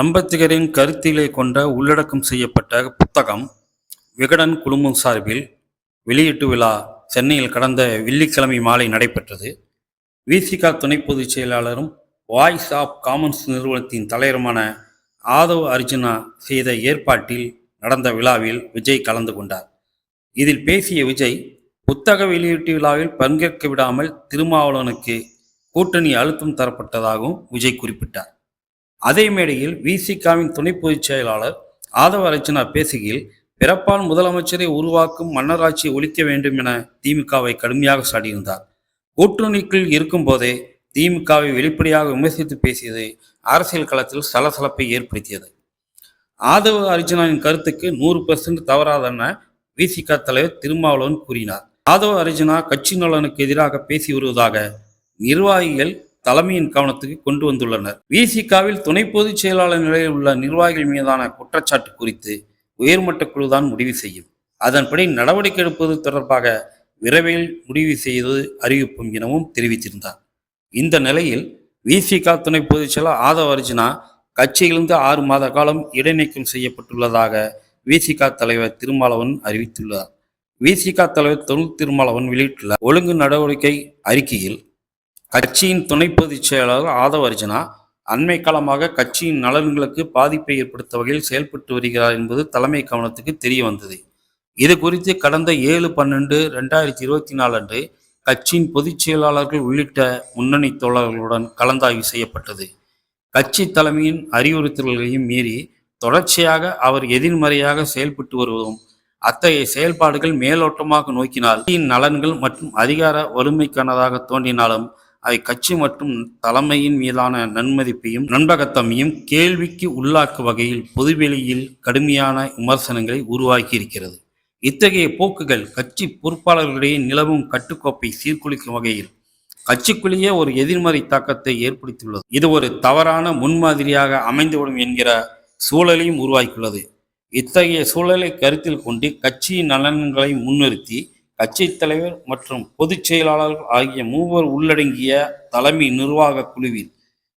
அம்பேத்கரின் கருத்திலே கொண்ட உள்ளடக்கம் செய்யப்பட்ட புத்தகம் விகடன் குழுமம் சார்பில் வெளியீட்டு விழா சென்னையில் கடந்த வெள்ளிக்கிழமை மாலை நடைபெற்றது. விசிகா துணை பொதுச் செயலாளரும் வாய்ஸ் ஆஃப் காமன்ஸ் நிறுவனத்தின் தலைவருமான ஆதவ் அர்ஜுனா செய்த ஏற்பாட்டில் நடந்த விழாவில் விஜய் கலந்து கொண்டார். இதில் பேசிய விஜய் புத்தக வெளியீட்டு விழாவில் பங்கேற்க விடாமல் திருமாவளவனுக்கு கூட்டணி அழுத்தம் தரப்பட்டதாகவும் விஜய் குறிப்பிட்டார். அதே மேடையில் விசிகாவின் துணை பொதுச் செயலாளர் ஆதவ அர்ச்சனா பேசுகையில் பிறப்பால் முதலமைச்சரை உருவாக்கும் மன்னராட்சியை ஒழிக்க வேண்டும் என திமுகவை கடுமையாக சாடியிருந்தார். கூட்டணிக்குள் இருக்கும்போதே திமுகவை வெளிப்படையாக விமர்சித்து பேசியது அரசியல் களத்தில் சலசலப்பை ஏற்படுத்தியது. ஆதவ அர்ஜுனாவின் கருத்துக்கு நூறு பெர்சன்ட் தவறாதென விசிக தலைவர் திருமாவளவன் கூறினார். ஆதவ அர்ஜுனா கட்சி நலனுக்கு எதிராக பேசி வருவதாக நிர்வாகிகள் தலைமையின் கவனத்துக்கு கொண்டு வந்துள்ளனர். விசிகாவில் துணை பொதுச் செயலாளர் நிலையில் உள்ள நிர்வாகிகள் மீதான குற்றச்சாட்டு குறித்து உயர்மட்ட குழுதான் முடிவு செய்யும். அதன்படி நடவடிக்கை எடுப்பது தொடர்பாக விரைவில் முடிவு செய்து அறிவிப்போம் எனவும் தெரிவித்திருந்தார். இந்த நிலையில் விசிகா துணை பொதுச் செயலாளர் ஆதவ அர்ஜுனா கட்சியிலிருந்து ஆறு மாத காலம் இடைநீக்கம் செய்யப்பட்டுள்ளதாக விசிகா தலைவர் திருமாவளவன் அறிவித்துள்ளார். விசிகா தலைவர் தொழில் திருமாவளவன் வெளியிட்டுள்ள ஒழுங்கு நடவடிக்கை அறிக்கையில் கட்சியின் துணை பொதுச் செயலாளர் ஆதவ அர்ஜுனா அண்மை காலமாக கட்சியின் நலன்களுக்கு பாதிப்பை ஏற்படுத்த வகையில் செயல்பட்டு வருகிறார் என்பது தலைமை கவனத்துக்கு தெரிய வந்தது. இது குறித்து கடந்த ஏழு பன்னெண்டு ரெண்டாயிரத்தி இருபத்தி நாலு அன்று கட்சியின் பொதுச் செயலாளர்கள் உள்ளிட்ட முன்னணி தோழர்களுடன் கலந்தாய்வு செய்யப்பட்டது. கட்சி தலைமையின் அறிவுறுத்தல்களையும் மீறி தொடர்ச்சியாக அவர் எதிர்மறையாக செயல்பட்டு வருவதும் அத்தகைய செயல்பாடுகள் மேலோட்டமாக நோக்கினால் கட்சியின் நலன்கள் மற்றும் அதிகார வறுமைக்கானதாக தோன்றினாலும் அவை கட்சி மற்றும் தலைமையின் மீதான நன்மதிப்பையும் நண்பகத்தமையும் கேள்விக்கு உள்ளாக்கும் வகையில் பொதுவெளியில் கடுமையான விமர்சனங்களை உருவாக்கியிருக்கிறது. இத்தகைய போக்குகள் கட்சி பொறுப்பாளர்களிடையே நிலவும் கட்டுக்கோப்பை சீர்குலைக்கும் வகையில் கட்சிக்குள்ளேயே ஒரு எதிர்மறை தாக்கத்தை ஏற்படுத்தியுள்ளது. இது ஒரு தவறான முன்மாதிரியாக அமைந்துவிடும் என்கிற சூழலையும் உருவாக்கியுள்ளது. இத்தகைய சூழலை கருத்தில் கொண்டு கட்சியின் நலன்களை முன்னிறுத்தி கட்சித் தலைவர் மற்றும் பொதுச் செயலாளர்கள் ஆகிய மூவர் உள்ளடங்கிய தலைமை நிர்வாக குழுவில்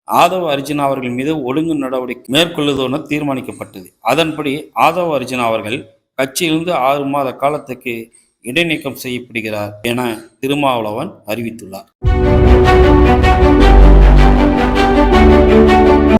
ஆதவ அர்ஜுனா அவர்கள் மீது ஒழுங்கு நடவடிக்கை மேற்கொள்ளுவதென தீர்மானிக்கப்பட்டது. அதன்படி ஆதவ அர்ஜுனா அவர்கள் கட்சியிலிருந்து ஆறு மாத காலத்துக்கு இடைநீக்கம் செய்யப்படுகிறார் என திருமாவளவன் அறிவித்துள்ளார்.